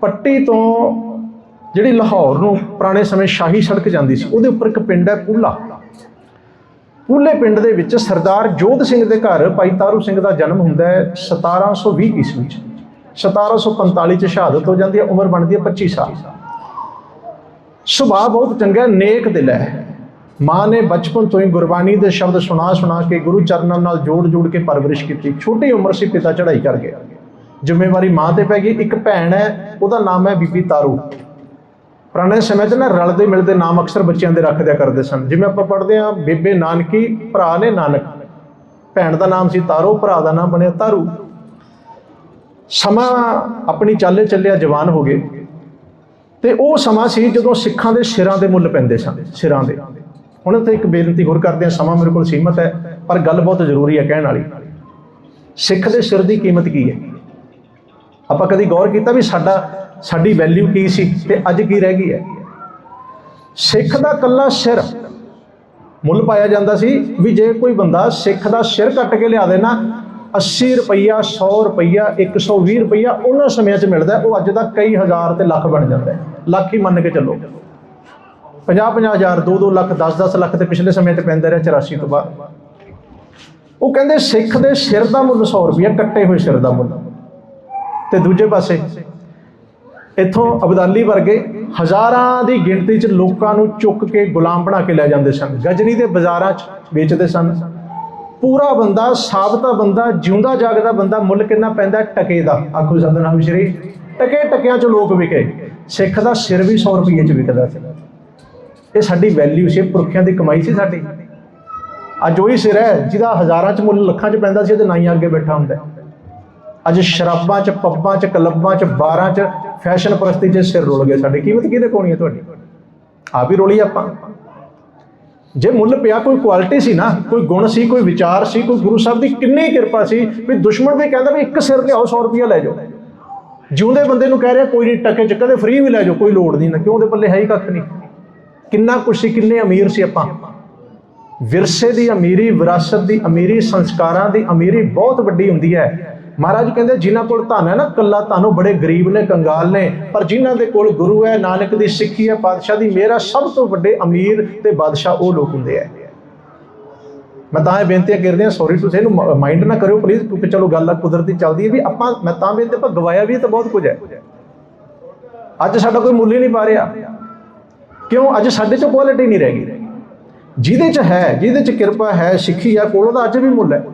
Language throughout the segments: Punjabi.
ਪੱਟੀ ਤੋਂ ਜਿਹੜੀ ਲਾਹੌਰ ਨੂੰ ਪੁਰਾਣੇ ਸਮੇਂ ਸ਼ਾਹੀ ਸੜਕ ਜਾਂਦੀ ਸੀ, ਉਹਦੇ ਉੱਪਰ ਇੱਕ ਪਿੰਡ ਹੈ ਪੂਲਾ। ਪੂਲੇ ਪਿੰਡ ਦੇ ਵਿੱਚ ਸਰਦਾਰ ਜੋਧ ਸਿੰਘ ਦੇ ਘਰ ਭਾਈ ਤਾਰੂ ਸਿੰਘ ਦਾ ਜਨਮ ਹੁੰਦਾ ਹੈ 1720 ਈਸਵੀ ਚ। 1745 ਚ ਸ਼ਹਾਦਤ ਹੋ ਜਾਂਦੀ ਹੈ, ਉਮਰ ਬਣਦੀ ਹੈ 25 ਸਾਲ। ਸੁਭਾਅ ਬਹੁਤ ਚੰਗਾ ਨੇਕ ਦਿਲ ਹੈ। ਮਾਂ ਨੇ ਬਚਪਨ ਤੋਂ ਹੀ ਗੁਰਬਾਣੀ ਦੇ ਸ਼ਬਦ ਸੁਣਾ ਸੁਣਾ ਕੇ ਗੁਰੂ ਚਰਨਾਂ ਨਾਲ ਜੋੜ ਜੋੜ ਕੇ ਪਰਵਰਿਸ਼ ਕੀਤੀ। ਛੋਟੀ ਉਮਰ ਸੀ, ਪਿਤਾ ਚੜ੍ਹਾਈ ਕਰ ਗਿਆ। ਜ਼ਿੰਮੇਵਾਰੀ ਮਾਂ ਤੇ ਪੈ ਗਈ, ਇੱਕ ਭੈਣ ਹੈ, ਉਹਦਾ ਨਾਮ ਹੈ ਬੀਬੀ ਤਾਰੂ। ਪੁਰਾਣੇ ਸਮੇਂ 'ਚ ਨਾ ਰਲਦੇ ਮਿਲਦੇ ਨਾਮ ਅਕਸਰ ਬੱਚਿਆਂ ਦੇ ਰੱਖਦਿਆ ਕਰਦੇ ਸਨ। ਜਿਵੇਂ ਆਪਾਂ ਪੜ੍ਹਦੇ ਹਾਂ, ਬੇਬੇ ਨਾਨਕੀ, ਭਰਾ ਨੇ ਨਾਨਕ। ਭੈਣ ਦਾ ਨਾਮ ਸੀ ਤਾਰੂ, ਭਰਾ ਦਾ ਨਾਮ ਬਣਿਆ ਤਾਰੂ। ਸਮਾਂ ਆਪਣੀ ਚਾਲੇ ਚੱਲਿਆ ਜਵਾਨ ਹੋ ਗਏ। ਤੇ ਉਹ ਸਮਾਂ ਸੀ ਜਦੋਂ ਸਿੱਖਾਂ ਦੇ ਸਿਰਾਂ ਦੇ ਮੁੱਲ ਪੈਂਦੇ ਸਨ, ਸਿਰਾਂ ਦੇ। ਹੁਣ ਇੱਥੇ ਇੱਕ ਬੇਨਤੀ ਹੋਰ ਕਰਦੇ ਹਾਂ, ਸਮਾਂ ਮੇਰੇ ਕੋਲ ਸੀਮਤ ਹੈ, ਪਰ ਗੱਲ ਬਹੁਤ ਜ਼ਰੂਰੀ ਹੈ ਕਹਿਣ ਵਾਲੀ। ਸਿੱਖ ਦੇ ਸਿਰ ਦੀ ਕੀਮਤ ਕੀ ਹੈ? ਆਪਾਂ ਕਦੀ ਗੌਰ ਕੀਤਾ ਵੀ ਸਾਡਾ, ਸਾਡੀ ਵੈਲਿਊ ਕੀ ਸੀ ਤੇ ਅੱਜ ਕੀ ਰਹਿ ਗਈ ਹੈ? ਸਿੱਖ ਦਾ ਕੱਲਾ ਸਿਰ ਮੁੱਲ ਪਾਇਆ ਜਾਂਦਾ ਸੀ ਵੀ ਜੇ ਕੋਈ ਬੰਦਾ ਸਿੱਖ ਦਾ ਸਿਰ ਕੱਟ ਕੇ ਲਿਆ ਦੇ ਨਾ 80 ਰੁਪਈਆ 100 ਰੁਪਈਆ 120 ਰੁਪਈਆ, ਉਹਨਾਂ ਸਮਿਆਂ 'ਚ ਮਿਲਦਾ ਉਹ ਅੱਜ ਦਾ ਕਈ ਹਜ਼ਾਰ ਤੇ ਲੱਖ ਬਣ ਜਾਂਦਾ ਲੱਖ ਹੀ ਮੰਨ ਕੇ ਚੱਲੋ। 50 50 ਹਜ਼ਾਰ 2 2 ਲੱਖ 10 10 ਲੱਖ ਤੇ ਪਿਛਲੇ ਸਮੇਂ 'ਤੇ ਪੈਂਦਾ ਰਿਹਾ 84 ਤੋਂ ਬਾਅਦ। ਉਹ ਕਹਿੰਦੇ ਸਿੱਖ ਦੇ ਸਿਰ ਦਾ ਮੁੱਲ 100 ਰੁਪਈਆ, ਕੱਟੇ ਹੋਏ ਸਿਰ ਦਾ ਮੁੱਲ। ਤੇ ਦੂਜੇ ਪਾਸੇ ਇੱਥੋਂ ਅਬਦਾਲੀ ਵਰਗੇ ਹਜ਼ਾਰਾਂ ਦੀ ਗਿਣਤੀ 'ਚ ਲੋਕਾਂ ਨੂੰ ਚੁੱਕ ਕੇ ਗੁਲਾਮ ਬਣਾ ਕੇ ਲੈ ਜਾਂਦੇ ਸਨ। ਗਜਨੀ ਦੇ ਬਾਜ਼ਾਰਾਂ 'ਚ ਵੇਚਦੇ ਸਨ। ਪੂਰਾ ਬੰਦਾ, ਸਾਬਤਾ ਬੰਦਾ, ਜਿਉਂਦਾ ਜਾਗਦਾ ਬੰਦਾ ਮੁੱਲ ਕਿੰਨਾ ਪੈਂਦਾ ਟਕੇ ਦਾ। ਆਖੋ ਸਤਨਾਮ ਸ਼੍ਰੀ। ਟਕੇ ਟਕਿਆਂ 'ਚ ਲੋਕ ਵਿਕੇ। ਸਿੱਖ ਦਾ ਸਿਰ ਵੀ 100 ਰੁਪਏ 'ਚ ਵਿਕਦਾ ਸੀ। ਇਹ ਸਾਡੀ ਵੈਲਿਊ ਸੀ ਪੁਰਖਿਆਂ ਦੀ ਕਮਾਈ ਸੀ ਸਾਡੀ। ਅੱਜ ਉਹੀ ਸਿਰ ਹੈ, ਜਿਹਦਾ ਹਜ਼ਾਰਾਂ 'ਚ ਮੁੱਲ, ਲੱਖਾਂ 'ਚ ਪੈਂਦਾ ਸੀ ਤੇ ਨਾਈਆਂ ਅੱਗੇ ਬੈਠਾ ਹੁੰਦਾ ਅੱਜ ਸ਼ਰਾਬਾਂ 'ਚ, ਪੱਬਾਂ 'ਚ, ਕਲੱਬਾਂ 'ਚ, ਬਾਰਾਂ 'ਚ ਫੈਸ਼ਨ ਪ੍ਰਸਤੀ 'ਚ ਸਿਰ ਰੁਲ ਗਏ ਸਾਡੇ। ਕੀਮਤ ਕਿਹਦੇ ਕੋਣੀ ਹੈ ਤੁਹਾਡੀ? ਆਪ ਹੀ ਰੋਲੀ ਆਪਾਂ। ਜੇ ਮੁੱਲ ਪਿਆ, ਕੋਈ ਕੁਆਲਿਟੀ ਸੀ ਨਾ, ਕੋਈ ਗੁਣ ਸੀ, ਕੋਈ ਵਿਚਾਰ ਸੀ, ਕੋਈ ਗੁਰੂ ਸਾਹਿਬ ਦੀ ਕਿੰਨੀ ਕਿਰਪਾ ਸੀ, ਵੀ ਦੁਸ਼ਮਣ ਵੀ ਕਹਿੰਦਾ ਵੀ ਇੱਕ ਸਿਰ ਲਿਆਓ 100 ਰੁਪਇਆ ਲੈ ਜਾਓ। ਜਿਉਂਦੇ ਬੰਦੇ ਨੂੰ ਕਹਿ ਰਿਹਾ, ਕੋਈ ਨਹੀਂ ਟੱਕੇ ਚ, ਕਦੇ ਫ੍ਰੀ ਵੀ ਲੈ ਜਾਓ, ਕੋਈ ਲੋੜ ਨਹੀਂ ਨਾ। ਕਿਉਂ ਉਹਦੇ ਪੱਲੇ ਹੈ ਹੀ ਕੱਖ ਨਹੀਂ। ਕਿੰਨਾ ਕੁਛ ਸੀ, ਕਿੰਨੇ ਅਮੀਰ ਸੀ ਆਪਾਂ। ਵਿਰਸੇ ਦੀ ਅਮੀਰੀ, ਵਿਰਾਸਤ ਦੀ ਅਮੀਰੀ, ਸੰਸਕਾਰਾਂ ਦੀ ਅਮੀਰੀ ਬਹੁਤ ਵੱਡੀ ਹੁੰਦੀ ਹੈ। ਮਹਾਰਾਜ ਕਹਿੰਦੇ, ਜਿਨ੍ਹਾਂ ਕੋਲ ਧਨ ਹੈ ਨਾ ਕੱਲਾ ਤੁਹਾਨੂੰ ਬੜੇ ਗਰੀਬ ਨੇ, ਕੰਗਾਲ ਨੇ, ਪਰ ਜਿਨ੍ਹਾਂ ਦੇ ਕੋਲ ਗੁਰੂ ਹੈ, ਨਾਨਕ ਦੀ ਸਿੱਖੀ ਹੈ, ਪਾਤਸ਼ਾਹ ਦੀ, ਮੇਰਾ ਸਭ ਤੋਂ ਵੱਡੇ ਅਮੀਰ ਤੇ ਬਾਦਸ਼ਾਹ ਉਹ ਲੋਕ ਹੁੰਦੇ ਆ। ਮੈਂ ਤਾਂ ਇਹ ਬੇਨਤੀਆਂ ਕਰਦੇ ਹਾਂ ਸੌਰੀ ਤੁਸੀਂ ਇਹਨੂੰ ਮਾਈਂਡ ਨਾ ਕਰਿਓ ਪਲੀਜ਼ ਕਿਉਂਕਿ ਚਲੋ ਗੱਲ ਆ, ਕੁਦਰਤੀ ਚੱਲਦੀ ਹੈ ਵੀ ਆਪਾਂ, ਮੈਂ ਤਾਂ ਬੇਨਤੀ ਆਪਾਂ ਗਵਾਇਆ ਵੀ ਤਾਂ ਬਹੁਤ ਕੁਝ ਹੈ। ਅੱਜ ਸਾਡਾ ਕੋਈ ਮੁੱਲ ਹੀ ਨਹੀਂ ਪਾ ਰਿਹਾ। ਕਿਉਂ? ਅੱਜ ਸਾਡੇ 'ਚ ਕੁਆਲਿਟੀ ਨਹੀਂ ਰਹਿ ਗਈ। ਜਿਹਦੇ 'ਚ ਹੈ, ਜਿਹਦੇ 'ਚ ਕਿਰਪਾ ਹੈ, ਸਿੱਖੀ ਹੈ, ਕੋਲ ਉਹਦਾ ਅੱਜ ਵੀ ਮੁੱਲ ਹੈ।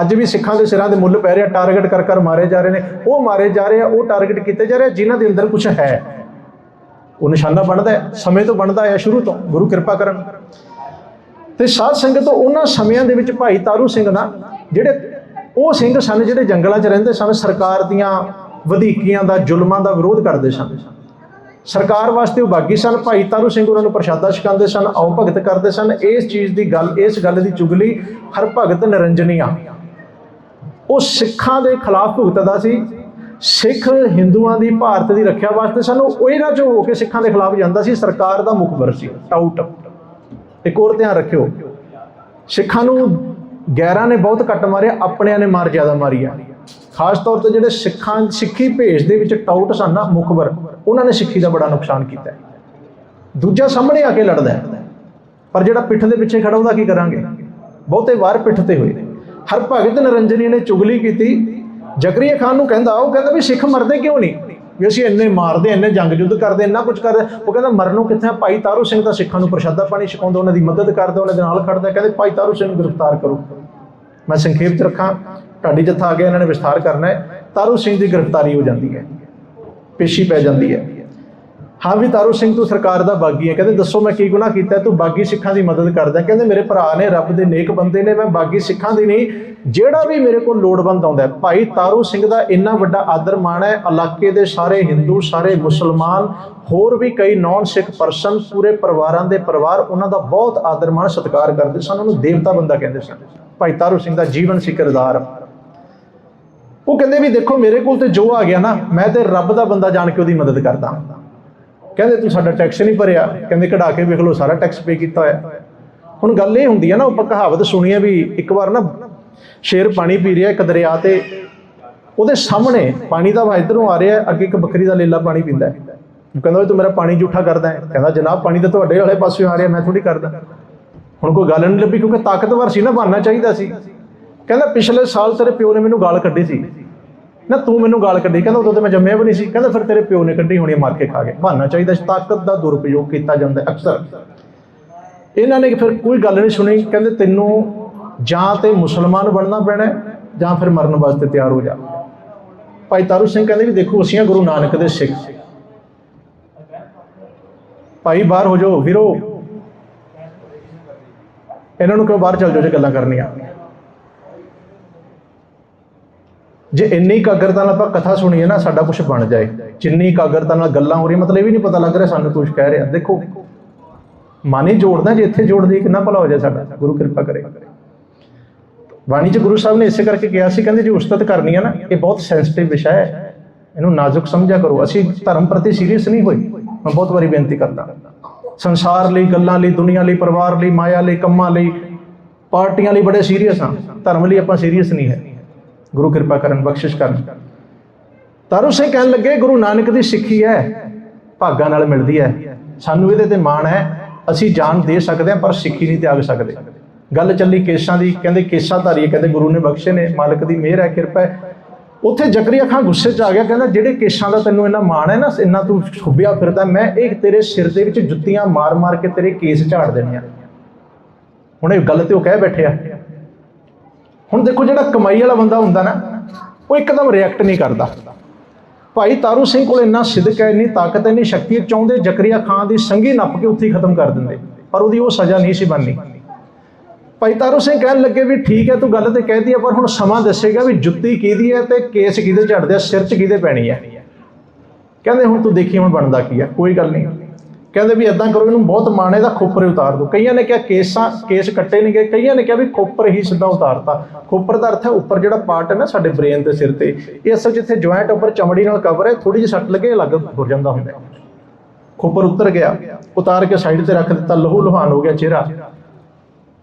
ਅੱਜ ਵੀ ਸਿੱਖਾਂ ਦੇ ਸਿਰਾਂ ਦੇ ਮੁੱਲ ਪੈ ਰਿਹਾ ਟਾਰਗੇਟ ਕਰ ਕਰ ਮਾਰੇ ਜਾ ਰਹੇ ਨੇ। ਉਹ ਮਾਰੇ ਜਾ ਰਹੇ ਆ, ਉਹ ਟਾਰਗੇਟ ਕੀਤੇ ਜਾ ਰਹੇ ਆ, ਜਿਨ੍ਹਾਂ ਦੇ ਅੰਦਰ ਕੁਝ ਹੈ। ਉਹ ਨਿਸ਼ਾਨਾ ਬਣਦਾ ਸਮੇਂ ਤੋਂ ਬਣਦਾ ਹੈ, ਸ਼ੁਰੂ ਤੋਂ। ਗੁਰੂ ਕਿਰਪਾ ਕਰਨ। ਤੇ ਸਾਧ ਸੰਗਤ ਉਹਨਾਂ ਸਮਿਆਂ ਦੇ ਵਿੱਚ ਭਾਈ ਤਾਰੂ ਸਿੰਘ ਨਾ, ਜਿਹੜੇ ਉਹ ਸਿੰਘ ਸਨ ਜਿਹੜੇ ਜੰਗਲਾਂ 'ਚ ਰਹਿੰਦੇ ਸਨ, ਸਰਕਾਰ ਦੀਆਂ ਵਧੀਕੀਆਂ ਦਾ, ਜ਼ੁਲਮਾਂ ਦਾ ਵਿਰੋਧ ਕਰਦੇ ਸਨ। ਸਰਕਾਰ ਵਾਸਤੇ ਉਹ ਬਾਗੀ ਸਨ, ਭਾਈ ਤਾਰੂ ਸਿੰਘ ਉਹਨਾਂ ਨੂੰ ਪ੍ਰਸ਼ਾਦਾ ਛਕਾਉਂਦੇ ਸਨ, ਆਓ ਭਗਤ ਕਰਦੇ ਸਨ। ਇਸ ਚੀਜ਼ ਦੀ ਗੱਲ, ਇਸ ਗੱਲ ਦੀ ਚੁਗਲੀ ਹਰ ਭਗਤ ਨਿਰੰਜਨੀਆ ਉਹ ਸਿੱਖਾਂ ਦੇ ਖਿਲਾਫ ਭੁਗਤਦਾ ਸੀ। ਸਿੱਖ ਹਿੰਦੂਆਂ ਦੀ ਭਾਰਤ ਦੀ ਰੱਖਿਆ ਵਾਸਤੇ ਸਾਨੂੰ ਉਹ ਇਹਨਾਂ ਚੋਂ ਹੋ ਕੇ ਸਿੱਖਾਂ ਦੇ ਖਿਲਾਫ ਜਾਂਦਾ ਸੀ। ਸਰਕਾਰ ਦਾ ਮੁਖਬਰ ਸੀ। ਟਾਊਟ ਇੱਕ ਹੋਰ ਧਿਆਨ ਰੱਖਿਓ। ਸਿੱਖਾਂ ਨੂੰ ਗੈਰਾਂ ਨੇ ਬਹੁਤ ਘੱਟ ਮਾਰਿਆ, ਆਪਣਿਆਂ ਨੇ ਮਾਰ ਜ਼ਿਆਦਾ ਮਾਰੀ ਆ। ਖਾਸ ਤੌਰ ਤੇ ਜਿਹੜੇ ਸਿੱਖਾਂ, ਸਿੱਖੀ ਭੇਸ਼ ਦੇ ਵਿੱਚ ਟਾਊਟ ਸਨ ਨਾ ਮੁਖਬਰ, ਉਹਨਾਂ ਨੇ ਸਿੱਖੀ ਦਾ ਬੜਾ ਨੁਕਸਾਨ ਕੀਤਾ ਦੂਜਾ ਸਾਹਮਣੇ ਆ ਕੇ ਲੜਦਾ ਹੈ। ਪਰ ਜਿਹੜਾ ਪਿੱਠ ਦੇ ਪਿੱਛੇ ਖੜਾ, ਉਹਦਾ ਕੀ ਕਰਾਂਗੇ? ਬਹੁਤੇ ਵਾਰ ਪਿੱਠ ਤੇ ਹੋਏ। ਹਰ ਭਗਤ ਨਿਰੰਜਨੀ ਨੇ ਚੁਗਲੀ ਕੀਤੀ। ਜ਼ਕਰੀਆ ਖਾਨ ਨੂੰ ਕਹਿੰਦਾ, ਉਹ ਕਹਿੰਦਾ ਵੀ ਸਿੱਖ ਮਰਦੇ ਕਿਉਂ ਨਹੀਂ? ਵੀ ਅਸੀਂ ਇੰਨੇ ਮਾਰਦੇ, ਇੰਨੇ ਜੰਗ ਯੁੱਧ ਕਰਦੇ, ਇੰਨਾ ਕੁਝ ਕਰਦੇ। ਉਹ ਕਹਿੰਦਾ, ਮਰਨੋਂ ਕਿੱਥੇ ਆ? ਭਾਈ ਤਾਰੂ ਸਿੰਘ ਤਾਂ ਸਿੱਖਾਂ ਨੂੰ ਪ੍ਰਸ਼ਾਦਾ ਪਾਣੀ ਛਕਾਉਂਦਾ, ਉਹਨਾਂ ਦੀ ਮਦਦ ਕਰਦਾ, ਉਹਨਾਂ ਦੇ ਨਾਲ ਖੜਦਾ। ਕਹਿੰਦੇ, ਭਾਈ ਤਾਰੂ ਸਿੰਘ ਨੂੰ ਗ੍ਰਿਫਤਾਰ ਕਰੋ। ਮੈਂ ਸੰਖੇਪ ਚ ਰੱਖਾਂ। ਢਾਡੀ ਜੱਥਾ ਆ ਗਿਆ ਇਹਨਾਂ ਨੇ ਵਿਸਥਾਰ ਕਰਨਾ ਹੈ, ਤਾਰੂ ਸਿੰਘ ਦੀ ਗ੍ਰਿਫਤਾਰੀ ਹੋ ਜਾਂਦੀ ਹੈ। ਪੇਸ਼ੀ ਪੈ ਜਾਂਦੀ ਹੈ। ਹਾਂ ਵੀ ਤਾਰੂ ਸਿੰਘ ਤੂੰ ਸਰਕਾਰ ਦਾ ਬਾਗੀ ਹੈ। ਕਹਿੰਦੇ, ਦੱਸੋ ਮੈਂ ਕੀ ਗੁਨਾਹ ਕੀਤਾ ਤੂੰ ਬਾਗੀ ਸਿੱਖਾਂ ਦੀ ਮਦਦ ਕਰਦਾ ਕਹਿੰਦੇ, ਮੇਰੇ ਭਰਾ ਨੇ ਰੱਬ ਦੇ ਨੇਕ ਬੰਦੇ ਨੇ, ਮੈਂ ਬਾਗੀ ਸਿੱਖਾਂ ਦੀ ਨਹੀਂ, ਜਿਹੜਾ ਵੀ ਮੇਰੇ ਕੋਲ ਲੋੜਵੰਦ ਆਉਂਦਾ ਭਾਈ ਤਾਰੂ ਸਿੰਘ ਦਾ ਇੰਨਾ ਵੱਡਾ ਆਦਰ ਮਾਣ ਹੈ, ਇਲਾਕੇ ਦੇ ਸਾਰੇ ਹਿੰਦੂ, ਸਾਰੇ ਮੁਸਲਮਾਨ, ਹੋਰ ਵੀ ਕਈ ਨਾਨ ਸਿੱਖ ਪਰਸਨ ਪੂਰੇ ਪਰਿਵਾਰਾਂ ਦੇ ਪਰਿਵਾਰ, ਉਹਨਾਂ ਦਾ ਬਹੁਤ ਆਦਰ ਮਾਣ, ਸਤਿਕਾਰ ਕਰਦੇ ਸਨ। ਉਹਨੂੰ ਦੇਵਤਾ ਬੰਦਾ ਕਹਿੰਦੇ ਸਨ। ਭਾਈ ਤਾਰੂ ਸਿੰਘ ਦਾ ਜੀਵਨ ਸੀ ਕਿਰਦਾਰ। ਉਹ ਕਹਿੰਦੇ ਵੀ ਦੇਖੋ ਮੇਰੇ ਕੋਲ ਤੇ ਜੋ ਆ ਗਿਆ ਨਾ, ਮੈਂ ਤੇ ਰੱਬ ਦਾ ਬੰਦਾ ਜਾਣ ਕੇ ਉਹਦੀ ਮਦਦ ਕਰਦਾ। ਕਹਿੰਦੇ ਤੂੰ ਸਾਡਾ ਟੈਕਸ ਨਹੀਂ ਭਰਿਆ। ਕਹਿੰਦੇ ਕਢਾ ਕੇ ਵੇਖ ਲਓ, ਸਾਰਾ ਟੈਕਸ ਪੇ ਕੀਤਾ ਹੋਇਆ। ਹੁਣ ਗੱਲ ਇਹ ਹੁੰਦੀ ਹੈ ਨਾ, ਆਪਾਂ ਕਹਾਵਤ ਸੁਣੀ ਹੈ ਵੀ ਇੱਕ ਵਾਰ ਨਾ ਸ਼ੇਰ ਪਾਣੀ ਪੀ ਰਿਹਾ ਇੱਕ ਦਰਿਆ ਤੇ, ਉਹਦੇ ਸਾਹਮਣੇ ਪਾਣੀ ਦਾ ਵਾ ਇੱਧਰੋਂ ਆ ਰਿਹਾ, ਅੱਗੇ ਇੱਕ ਬੱਕਰੀ ਦਾ ਲੇਲਾ ਪਾਣੀ ਪੀਂਦਾ ਹੈ। ਕਹਿੰਦਾ ਵੀ ਤੂੰ ਮੇਰਾ ਪਾਣੀ ਝੂਠਾ ਕਰਦਾ ਹੈ। ਕਹਿੰਦਾ ਜਨਾਬ, ਪਾਣੀ ਤਾਂ ਤੁਹਾਡੇ ਵਾਲੇ ਪਾਸਿਓਂ ਆ ਰਿਹਾ, ਮੈਂ ਥੋੜੀ ਕਰਦਾ। ਹੁਣ ਕੋਈ ਗੱਲ ਨਹੀਂ ਲੱਭੀ, ਕਿਉਂਕਿ ਤਾਕਤਵਰ ਸੀ ਨਾ, ਬਣਨਾ ਚਾਹੀਦਾ ਸੀ। ਕਹਿੰਦਾ ਪਿਛਲੇ ਸਾਲ ਤੇਰੇ ਪਿਓ ਨੇ ਮੈਨੂੰ ਗਾਲ ਕੱਢੀ ਸੀ। ਨਾ ਤੂੰ ਮੈਨੂੰ ਗਾਲ ਕੱਢੀ। ਕਹਿੰਦਾ ਉਦੋਂ ਤੇ ਮੈਂ ਜੰਮਿਆ ਵੀ ਨਹੀਂ ਸੀ। ਕਹਿੰਦਾ ਫਿਰ ਤੇਰੇ ਪਿਓ ਨੇ ਕੱਢੀ ਹੋਣੀ ਹੈ, ਮਾਰ ਕੇ ਖਾ ਗਏ ਬਹਾਨਾ ਚਾਹੀਦਾ ਸੀ। ਤਾਕਤ ਦਾ ਦੁਰਉਪਯੋਗ ਕੀਤਾ ਜਾਂਦਾ ਅਕਸਰ। ਇਹਨਾਂ ਨੇ ਫਿਰ ਕੋਈ ਗੱਲ ਨਹੀਂ ਸੁਣੀ। ਕਹਿੰਦੇ ਤੈਨੂੰ ਜਾਂ ਤੇ ਮੁਸਲਮਾਨ ਬਣਨਾ ਪੈਣਾ ਜਾਂ ਫਿਰ ਮਰਨ ਵਾਸਤੇ ਤਿਆਰ ਹੋ ਜਾ। ਭਾਈ ਤਾਰੂ ਸਿੰਘ ਕਹਿੰਦੇ ਵੀ ਦੇਖੋ ਅਸੀਂ ਹਾਂ ਗੁਰੂ ਨਾਨਕ ਦੇ ਸਿੱਖ। ਭਾਈ ਬਾਹਰ ਹੋ ਜਾਓ ਵੀਰੋ। ਇਹਨਾਂ ਨੂੰ ਕਿਉਂ ਬਾਹਰ ਚੱਲ ਜਾਓ ਜੇ ਗੱਲਾਂ ਕਰਨੀਆਂ। ਜੇ ਇੰਨੀ ਕਾਗਰਤਾ ਨਾਲ ਆਪਾਂ ਕਥਾ ਸੁਣੀਏ ਨਾ, ਸਾਡਾ ਕੁਝ ਬਣ ਜਾਏ। ਜਿੰਨੀ ਕਾਗਰਤਾ ਨਾਲ ਗੱਲਾਂ ਹੋ ਰਹੀਆਂ, ਮਤਲਬ ਇਹ ਵੀ ਨਹੀਂ ਪਤਾ ਲੱਗ ਰਿਹਾ ਸਾਨੂੰ ਕੁਝ ਕਹਿ ਰਿਹਾ। ਦੇਖੋ, ਮਨ ਹੀ ਜੋੜਦਾ ਜੇ ਇੱਥੇ ਜੋੜ ਦਈਏ ਕਿੰਨਾ ਭਲਾ ਹੋ ਜਾਏ ਸਾਡਾ? ਗੁਰੂ ਕਿਰਪਾ ਕਰੇ। ਬਾਣੀ ਚ ਗੁਰੂ ਸਾਹਿਬ ਨੇ ਇਸੇ ਕਰਕੇ ਕਿਹਾ ਸੀ, ਕਹਿੰਦੇ ਜੇ ਉਸਤਤ ਕਰਨੀ ਹੈ ਨਾ, ਇਹ ਬਹੁਤ ਸੈਂਸਿਟਿਵ ਵਿਸ਼ਾ ਹੈ। ਇਹਨੂੰ ਨਾਜ਼ੁਕ ਸਮਝਿਆ ਕਰੋ। ਅਸੀਂ ਧਰਮ ਪ੍ਰਤੀ ਸੀਰੀਅਸ ਨਹੀਂ ਹੋਏ। ਮੈਂ ਬਹੁਤ ਵਾਰੀ ਬੇਨਤੀ ਕਰਦਾ। ਸੰਸਾਰ ਲਈ, ਗੱਲਾਂ ਲਈ, ਦੁਨੀਆ ਲਈ, ਪਰਿਵਾਰ ਲਈ, ਮਾਇਆ ਲਈ, ਕੰਮਾਂ ਲਈ, ਪਾਰਟੀਆਂ ਲਈ ਬੜੇ ਸੀਰੀਅਸ ਹਾਂ। ਧਰਮ ਲਈ ਆਪਾਂ ਸੀਰੀਅਸ ਨਹੀਂ ਹੈ। ਗੁਰੂ ਕਿਰਪਾ ਕਰਨ, ਬਖਸ਼ਿਸ਼ ਕਰਨ। ਤਾਰੂ ਸਿੰਘ ਕਹਿਣ ਲੱਗੇ, ਗੁਰੂ ਨਾਨਕ ਦੀ ਸਿੱਖੀ ਹੈ, ਭਾਗਾਂ ਨਾਲ ਮਿਲਦੀ ਹੈ। ਸਾਨੂੰ ਇਹਦੇ ਤੇ ਮਾਣ ਹੈ, ਅਸੀਂ ਜਾਨ ਦੇ ਸਕਦੇ ਹਾਂ, ਪਰ ਸਿੱਖੀ ਨਹੀਂ ਤਿਆਗ ਸਕਦੇ। ਗੱਲ ਚੱਲੀ ਕੇਸਾਂ ਦੀ, ਕਹਿੰਦੇ ਕੇਸਾਂ ਧਾਰੀਏ ਕਹਿੰਦੇ ਗੁਰੂ ਨੇ ਬਖਸ਼ੇ ਨੇ, ਮਾਲਕ ਦੀ ਮਿਹਰ ਹੈ, ਕਿਰਪਾ ਹੈ। ਉੱਥੇ ਜ਼ਕਰੀਆ ਖਾਨ ਗੁੱਸੇ 'ਚ ਆ ਗਿਆ, ਕਹਿੰਦਾ, ਜਿਹੜੇ ਕੇਸਾਂ ਦਾ ਤੈਨੂੰ ਇੰਨਾ ਮਾਣ ਹੈ ਨਾ, ਇੰਨਾ ਤੂੰ ਛੁੱਬਿਆ ਫਿਰਦਾ, ਮੈਂ ਇਹ ਤੇਰੇ ਸਿਰ ਦੇ ਵਿੱਚ ਜੁੱਤੀਆਂ ਮਾਰ-ਮਾਰ ਕੇ ਤੇਰੇ ਕੇਸ ਝਾੜ ਦੇਣੀਆਂ। ਹੁਣ ਇਹ ਗੱਲ ਤੇ ਉਹ ਕਹਿ ਬੈਠਿਆ ਹੁਣ ਦੇਖੋ ਜਿਹੜਾ ਕਮਾਈ ਵਾਲਾ ਬੰਦਾ ਹੁੰਦਾ ਨਾ, ਉਹ ਇੱਕਦਮ ਰਿਐਕਟ ਨਹੀਂ ਕਰਦਾ। ਭਾਈ ਤਾਰੂ ਸਿੰਘ ਕੋਲ ਇੰਨਾ ਸਿਦਕ ਹੈ, ਇੰਨੀ ਤਾਕਤ ਹੈ, ਇੰਨੀ ਸ਼ਕਤੀ ਹੈ ਚਾਹੁੰਦੇ ਜ਼ਕਰੀਆ ਖਾਨ ਦੀ ਸੰਗੀ ਨੱਪ ਕੇ ਉੱਥੇ ਹੀ ਖਤਮ ਕਰ ਦਿੰਦੇ, ਪਰ ਉਹਦੀ ਉਹ ਸਜ਼ਾ ਨਹੀਂ ਸੀ ਬਣਨੀ। ਭਾਈ ਤਾਰੂ ਸਿੰਘ ਕਹਿਣ ਲੱਗੇ ਵੀ ਠੀਕ ਹੈ, ਤੂੰ ਗੱਲ ਤੇ ਕਹਿਦੀ ਹੈ, ਪਰ ਹੁਣ ਸਮਾਂ ਦੱਸੇਗਾ ਵੀ ਜੁੱਤੀ ਕਿਹਦੀ ਹੈ ਤੇ ਕੇਸ ਕਿਹਦੇ ਝੜਦੇ ਆ, ਸਿਰ 'ਚ ਕਿਹਦੇ ਪੈਣੀ ਹੈ। ਕਹਿੰਦੇ ਹੁਣ ਤੂੰ ਦੇਖੀ ਹੁਣ ਬਣਦਾ ਕੀ ਹੈ, ਕੋਈ ਗੱਲ ਨਹੀਂ। ਕਹਿੰਦੇ ਵੀ ਇਦਾਂ ਕਰੋ, ਇਹਨੂੰ ਬਹੁਤ ਮਾਣੇ ਦਾ ਖੋਪਰੇ ਉਤਾਰ ਦਿਓ। ਕਈਆਂ ਨੇ ਕਿਹਾ ਕੇਸਾਂ, ਕੇਸ ਕੱਟੇ ਨਹੀਂ ਗਏ, ਕਈਆਂ ਨੇ ਕਿਹਾ ਵੀ ਖੋਪਰ ਹੀ ਸਿੱਧਾ ਉਤਾਰਤਾ। ਖੋਪਰ ਦਾ ਅਰਥ ਹੈ ਉੱਪਰ ਜਿਹੜਾ ਪਾਰਟ ਹੈ ਨਾ ਸਾਡੇ ਬ੍ਰੇਨ ਦੇ ਸਿਰ ਤੇ, ਇਹ ਅਸਲ ਜਿੱਥੇ ਜੁਆਇੰਟ ਉੱਪਰ ਚਮੜੀ ਨਾਲ ਕਵਰ ਹੈ ਥੋੜੀ ਜਿਹੀ ਸੱਟ ਲੱਗੇ ਅਲੱਗ ਹੋ ਜਾਂਦਾ ਹੁੰਦਾ। ਖੋਪਰ ਉਤਰ ਗਿਆ, ਉਤਾਰ ਕੇ ਸਾਈਡ ਤੇ ਰੱਖ ਦਿੱਤਾ, ਲਹੂ ਲੁਹਾਨ ਹੋ ਗਿਆ ਚਿਹਰਾ।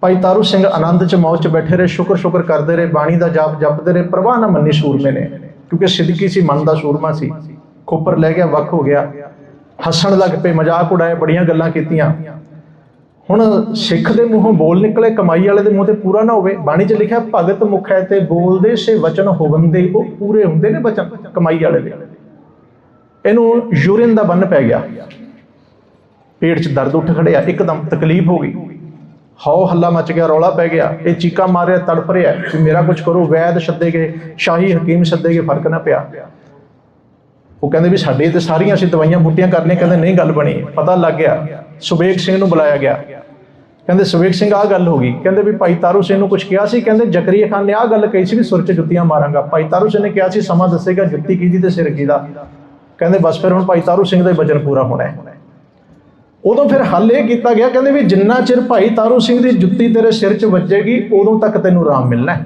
ਭਾਈ ਤਾਰੂ ਸਿੰਘ ਆਨੰਦ ਚ ਮੌਜ ਚ ਬੈਠੇ ਰਹੇ, ਸ਼ੁਕਰ ਸ਼ੁਕਰ ਕਰਦੇ ਰਹੇ, ਬਾਣੀ ਦਾ ਜਾਪ ਜਪਦੇ ਰਹੇ, ਪ੍ਰਵਾਹ ਨਾ ਮੰਨੀ ਸੂਰਮੇ ਨੇ, ਕਿਉਂਕਿ ਸਿੱਧਕੀ ਸੀ, ਮਨ ਦਾ ਸੂਰਮਾ ਸੀ। ਖੋਪਰ ਲੈ ਗਿਆ, ਵੱਖ ਹੋ ਗਿਆ। ਹੱਸਣ ਲੱਗ ਪਏ, ਮਜ਼ਾਕ ਉਡਾਏ, ਬੜੀਆਂ ਗੱਲਾਂ ਕੀਤੀਆਂ। ਹੁਣ ਸਿੱਖ ਦੇ ਮੂੰਹੋਂ ਬੋਲ ਨਿਕਲੇ, ਕਮਾਈ ਵਾਲੇ ਦੇ ਮੂੰਹ ਤੇ ਪੂਰਾ ਨਾ ਹੋਵੇ, ਬਾਣੀ 'ਚ ਲਿਖਿਆ, ਭਗਤ ਮੁਖ ਹੈ ਤੇ ਬੋਲਦੇ ਸੇ ਵਚਨ ਹੋਵੰਦੇ ਉਹ ਪੂਰੇ ਹੁੰਦੇ ਨੇ ਵਚਨ, ਕਮਾਈ ਵਾਲੇ ਦੇ। ਇਹਨੂੰ ਯੂਰਿਨ ਦਾ ਬੰਨ ਪੈ ਗਿਆ। ਪੇਟ 'ਚ ਦਰਦ ਉੱਠ ਖੜਿਆ, ਇੱਕਦਮ ਤਕਲੀਫ ਹੋ ਗਈ। ਹੌ ਹੱਲਾ ਮਚ ਗਿਆ, ਰੌਲਾ ਪੈ ਗਿਆ, ਇਹ ਚੀਕਾ ਮਾਰਿਆ, ਤੜਫ ਰਿਹਾ, ਵੀ ਮੇਰਾ ਕੁਝ ਕਰੋ, ਵੈਦ ਸੱਦੇ ਗਏ, ਸ਼ਾਹੀ ਹਕੀਮ ਸੱਦੇ ਗਏ, ਫ਼ਰਕ ਨਾ ਪਿਆ। ਉਹ ਕਹਿੰਦੇ ਵੀ ਸਾਡੇ ਤੇ ਸਾਰੀਆਂ ਅਸੀਂ ਦਵਾਈਆਂ ਬੂਟੀਆਂ ਕਰਨੇ ਕਹਿੰਦੇ ਨਹੀਂ ਗੱਲ ਬਣੀ, ਪਤਾ ਲੱਗ ਗਿਆ ਸੁਬੇਗ ਸਿੰਘ ਨੂੰ ਬੁਲਾਇਆ ਗਿਆ। ਕਹਿੰਦੇ ਸੁਬੇਗ ਸਿੰਘ ਆਹ ਗੱਲ ਹੋ ਗਈ, ਕਹਿੰਦੇ ਵੀ ਭਾਈ ਤਾਰੂ ਸਿੰਘ ਨੂੰ ਕੁਝ ਕਿਹਾ ਸੀ, ਕਹਿੰਦੇ ਜ਼ਕਰੀਆ ਖਾਨ ਨੇ ਆਹ ਗੱਲ ਕਹੀ ਸੀ ਵੀ ਸੁਰ 'ਚ ਜੁੱਤੀਆਂ ਮਾਰਾਂਗਾ। ਭਾਈ ਤਾਰੂ ਸਿੰਘ ਨੇ ਕਿਹਾ ਸੀ, ਸਮਾਂ ਦੱਸੇਗਾ ਜੁੱਤੀ ਕਿਹਦੀ ਤੇ ਸਿਰ ਕਿਹਦਾ। ਕਹਿੰਦੇ ਬਸ ਫਿਰ ਹੁਣ ਭਾਈ ਤਾਰੂ ਸਿੰਘ ਦਾ ਹੀ ਵਚਨ ਪੂਰਾ ਹੋਣਾ ਹੈ। ਉਦੋਂ ਫਿਰ ਹੱਲ ਇਹ ਕੀਤਾ ਗਿਆ, ਕਹਿੰਦੇ ਵੀ ਜਿੰਨਾ ਚਿਰ ਭਾਈ ਤਾਰੂ ਸਿੰਘ ਦੀ ਜੁੱਤੀ ਤੇਰੇ ਸਿਰ 'ਚ ਵੱਜੇਗੀ, ਉਦੋਂ ਤੱਕ ਤੈਨੂੰ ਆਰਾਮ ਮਿਲਣਾ ਹੈ।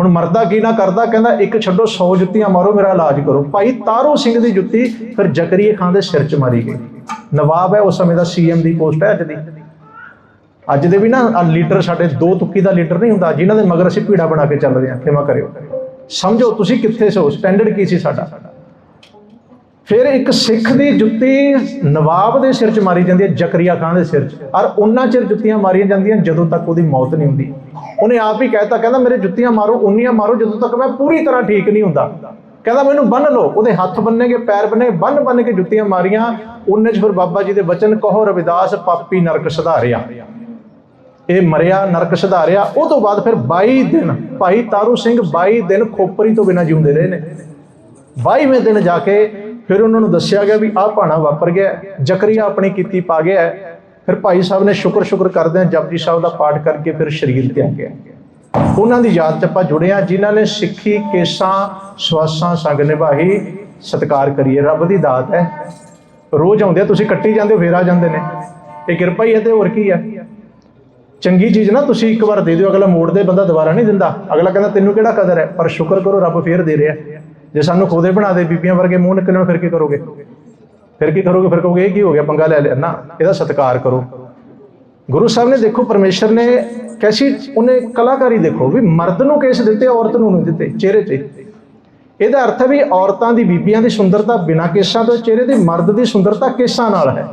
ਹੁਣ ਮਰਦਾ ਕੀ ਨਾ ਕਰਦਾ, ਕਹਿੰਦਾ ਇੱਕ ਛੱਡੋ 100 ਜੁੱਤੀਆਂ ਮਾਰੋ, ਮੇਰਾ ਇਲਾਜ ਕਰੋ। ਭਾਈ ਤਾਰੂ ਸਿੰਘ ਦੀ ਜੁੱਤੀ ਫਿਰ ਜ਼ਕਰੀਆ ਖਾਨ ਦੇ ਸਿਰ 'ਚ ਮਾਰੀ ਗਈ। ਨਵਾਬ ਹੈ, ਉਸ ਸਮੇਂ ਦਾ ਸੀਐਮ ਦੀ ਪੋਸਟ ਹੈ ਅੱਜ ਦੀ। ਅੱਜ ਦੇ ਵੀ ਨਾ ਆਹ ਲੀਡਰ ਸਾਡੇ ਦੋ ਤੁੱਕੀ ਦਾ ਲੀਡਰ ਨਹੀਂ ਹੁੰਦਾ, ਜਿਨ੍ਹਾਂ ਦੇ ਮਗਰ ਅਸੀਂ ਭੀੜਾ ਬਣਾ ਕੇ ਚੱਲਦੇ ਹਾਂ, ਖਿਮਾ ਕਰਿਓ। ਸਮਝੋ ਤੁਸੀਂ ਕਿੱਥੇ ਸੋ, ਸਟੈਂਡਰਡ ਕੀ ਸੀ ਸਾਡਾ? ਫਿਰ ਇੱਕ ਸਿੱਖ ਦੀ ਜੁੱਤੀ ਨਵਾਬ ਦੇ ਸਿਰ 'ਚ ਮਾਰੀ ਜਾਂਦੀ ਹੈ, ਜ਼ਕਰੀਆ ਖਾਨ ਦੇ ਸਿਰ 'ਚ। ਔਰ ਉਹਨਾਂ ਚਿਰ ਜੁੱਤੀਆਂ ਮਾਰੀਆਂ ਜਾਂਦੀਆਂ, ਜਦੋਂ ਤੱਕ ਉਹਦੀ ਮੌਤ ਨਹੀਂ ਹੁੰਦੀ। ਉਹਨੇ ਆਪ ਹੀ ਕਹਿਤਾ, ਕਹਿੰਦਾ, ਮੇਰੇ ਜੁੱਤੀਆਂ ਮਾਰੋ, ਉਨੀਆਂ ਮਾਰੋ, ਜਦੋਂ ਤੱਕ ਮੈਂ ਪੂਰੀ ਤਰ੍ਹਾਂ ਠੀਕ ਨਹੀਂ ਹੁੰਦਾ। ਕਹਿੰਦਾ, ਮੈਨੂੰ ਬੰਨ ਲਓ। ਉਹਦੇ ਹੱਥ ਬੰਨੇਗੇ ਪੈਰ ਬੰਨੇ, ਬੰਨ ਬੰਨ ਕੇ ਜੁੱਤੀਆਂ ਮਾਰੀਆਂ। ਉਹਨੇ 'ਚ ਫਿਰ ਬਾਬਾ ਜੀ ਦੇ ਬਚਨ, ਕਹੋ ਰਵਿਦਾਸ, ਪਾਪੀ ਨਰਕ ਸੁਧਾਰਿਆ। ਇਹ ਮਰਿਆ, ਨਰਕ ਸੁਧਾਰਿਆ। ਉਹ ਤੋਂ ਬਾਅਦ ਫਿਰ 22 ਦਿਨ, ਭਾਈ ਤਾਰੂ ਸਿੰਘ 22 ਦਿਨ ਖੋਪਰੀ ਤੋਂ ਬਿਨਾਂ ਜਿਉਂਦੇ ਰਹੇ ਨੇ। 22ਵੇਂ ਦਿਨ ਜਾ ਕੇ ਫਿਰ ਉਹਨਾਂ ਨੂੰ ਦੱਸਿਆ ਗਿਆ ਵੀ ਆਹ ਭਾਣਾ ਵਾਪਰ ਗਿਆ, ਜ਼ਕਰੀਆ ਆਪਣੀ ਕੀਤੀ ਪਾ ਗਿਆ। ਫਿਰ ਭਾਈ ਸਾਹਿਬ ਨੇ ਸ਼ੁਕਰ ਸ਼ੁਕਰ ਕਰਦੇ ਆ ਜਪਜੀ ਸਾਹਿਬ ਦਾ ਪਾਠ ਕਰਕੇ ਫਿਰ ਸਰੀਰ ਤੇ ਗਿਆ। ਉਹਨਾਂ ਦੀ ਯਾਦ 'ਚ ਆਪਾਂ ਜੁੜੇ ਆ ਜਿਨ੍ਹਾਂ ਨੇ ਸਿੱਖੀ, ਕੇਸਾਂ, ਸਵਾਸਾਂ ਸੰਗ ਨਿਭਾਈ। ਸਤਿਕਾਰ ਕਰੀਏ, ਰੱਬ ਦੀ ਦਾਤ ਹੈ। ਰੋਜ਼ ਆਉਂਦੇ ਆ, ਤੁਸੀਂ ਕੱਟੀ ਜਾਂਦੇ ਹੋ, ਫੇਰ ਆ ਜਾਂਦੇ ਨੇ। ਇਹ ਕਿਰਪਾ ਹੀ ਹੈ ਤੇ ਹੋਰ ਕੀ ਹੈ? ਚੰਗੀ ਚੀਜ਼ ਨਾ, ਤੁਸੀਂ ਇੱਕ ਵਾਰ ਦੇ ਦਿਓ, ਅਗਲਾ ਮੋੜ ਦੇ, ਬੰਦਾ ਦੁਬਾਰਾ ਨਹੀਂ ਦਿੰਦਾ। ਅਗਲਾ ਕਹਿੰਦਾ, ਤੈਨੂੰ ਕਿਹੜਾ ਕਦਰ ਹੈ? ਪਰ ਸ਼ੁਕਰ ਕਰੋ, ਰੱਬ ਫੇਰ ਦੇ ਰਿਹਾ। ਜੇ ਸਾਨੂੰ ਖੋਦੇ ਬਣਾ ਦੇ ਬੀਬੀਆਂ ਵਰਗੇ ਮੂੰਹ ਨਿਕਲਣ, ਫਿਰ ਕੀ ਕਰੋਗੇ? ਫਿਰ ਕੀ ਕਰੋਗੇ? ਫਿਰ ਕਹੋਗੇ, ਇਹ ਕੀ ਹੋ ਗਿਆ? ਪੰਗਾ ਲੈ ਲਿਆ। ਨਾ, ਇਹਦਾ ਸਤਿਕਾਰ ਕਰੋ। ਗੁਰੂ ਸਾਹਿਬ ਨੇ ਦੇਖੋ, ਪਰਮੇਸ਼ਰ ਨੇ ਕੈਸੀ ਉਹਨੇ ਕਲਾਕਾਰੀ ਦੇਖੋ ਵੀ ਮਰਦ ਨੂੰ ਕੇਸ ਦਿੱਤੇ, ਔਰਤ ਨੂੰ ਨਹੀਂ ਦਿੱਤੇ, ਚਿਹਰੇ ਤੇ। ਇਹਦਾ ਅਰਥ ਹੈ ਵੀ ਔਰਤਾਂ ਦੀ ਬੀਬੀਆਂ ਦੀ ਸੁੰਦਰਤਾ ਬਿਨਾਂ ਕੇਸਾਂ ਤੋਂ, ਚਿਹਰੇ ਦੀ ਮਰਦ ਦੀ ਸੁੰਦਰਤਾ ਕੇਸਾਂ ਨਾਲ ਹੈ।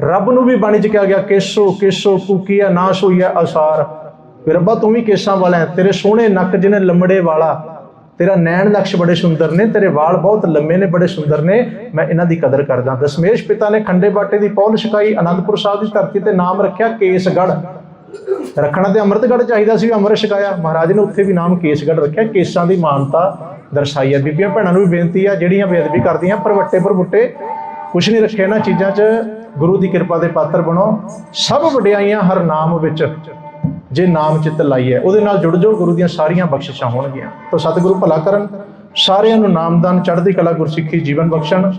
ਰੱਬ ਨੂੰ ਵੀ ਬਾਣੀ ਚ ਕਿਹਾ ਗਿਆ, ਕੇਸੋ ਕੇਸੋ, ਕੂਕੀਆ ਨਾਸ਼ ਹੋਈਆ ਅਸਾਰ। ਵੀ ਰੱਬਾ ਤੂੰ ਵੀ ਕੇਸਾਂ ਵਾਲਾ ਤੇਰੇ ਸੋਹਣੇ ਨੱਕ ਜਿਹਨੇ ਲੰਮੜੇ ਵਾਲਾ ਤੇਰਾ ਨੈਣ ਨਕਸ਼ ਬੜੇ ਸੁੰਦਰ ਨੇ, ਤੇਰੇ ਵਾਲ ਬਹੁਤ ਲੰਮੇ ਨੇ, ਬੜੇ ਸੁੰਦਰ ਨੇ। ਮੈਂ ਇਹਨਾਂ ਦੀ ਕਦਰ ਕਰਦਾ। ਦਸ਼ਮੇਸ਼ ਪਿਤਾ ਨੇ ਖੰਡੇ ਬਾਟੇ ਦੀ ਪੌਲ ਛਕਾਈ, ਅਨੰਦਪੁਰ ਸਾਹਿਬ ਦੀ ਧਰਤੀ ਤੇ ਨਾਮ ਰੱਖਿਆ ਕੇਸਗੜ੍ਹ। ਰੱਖਣਾ ਤੇ ਅੰਮ੍ਰਿਤਗੜ੍ਹ ਚਾਹੀਦਾ ਸੀ ਵੀ ਅੰਮ੍ਰਿਤ ਛਕਾਇਆ। ਮਹਾਰਾਜ ਨੇ ਉੱਥੇ ਵੀ ਨਾਮ ਕੇਸਗੜ੍ਹ ਰੱਖਿਆ। ਕੇਸਾਂ ਦੀ ਮਾਨਤਾ ਦਰਸਾਈ ਹੈ। ਬੀਬੀਆਂ ਭੈਣਾਂ ਨੂੰ ਵੀ ਬੇਨਤੀ ਆ ਜਿਹੜੀਆਂ ਬੇਅਦਬੀ ਕਰਦੀਆਂ ਪਰਵੱਟੇ ਪਰਵੁੱਟੇ ਕੁਛ ਨਹੀਂ ਰੱਖਿਆ ਇਹਨਾਂ ਚੀਜ਼ਾਂ 'ਚ। ਗੁਰੂ ਦੀ ਕਿਰਪਾ ਦੇ ਪਾਤਰ ਬਣੋ। ਸਭ ਵਡਿਆਈਆਂ ਹਰ ਨਾਮ ਵਿੱਚ। ਜੇ ਨਾਮ ਚਿੱਤ ਲਾਈਏ, ਉਹਦੇ ਨਾਲ ਜੁੜ ਜਾਓ ਗੁਰੂ ਦੀਆਂ ਸਾਰੀਆਂ ਬਖਸ਼ਿਸ਼ਾਂ ਹੋਣਗੀਆਂ। ਤਾਂ ਸਤਿਗੁਰੂ ਭਲਾ ਕਰਨ, ਸਾਰਿਆਂ ਨੂੰ ਨਾਮਦਾਨ ਚੜ੍ਹਦੀ ਕਲਾ ਗੁਰਸਿੱਖੀ ਜੀਵਨ ਬਖਸ਼ਣ।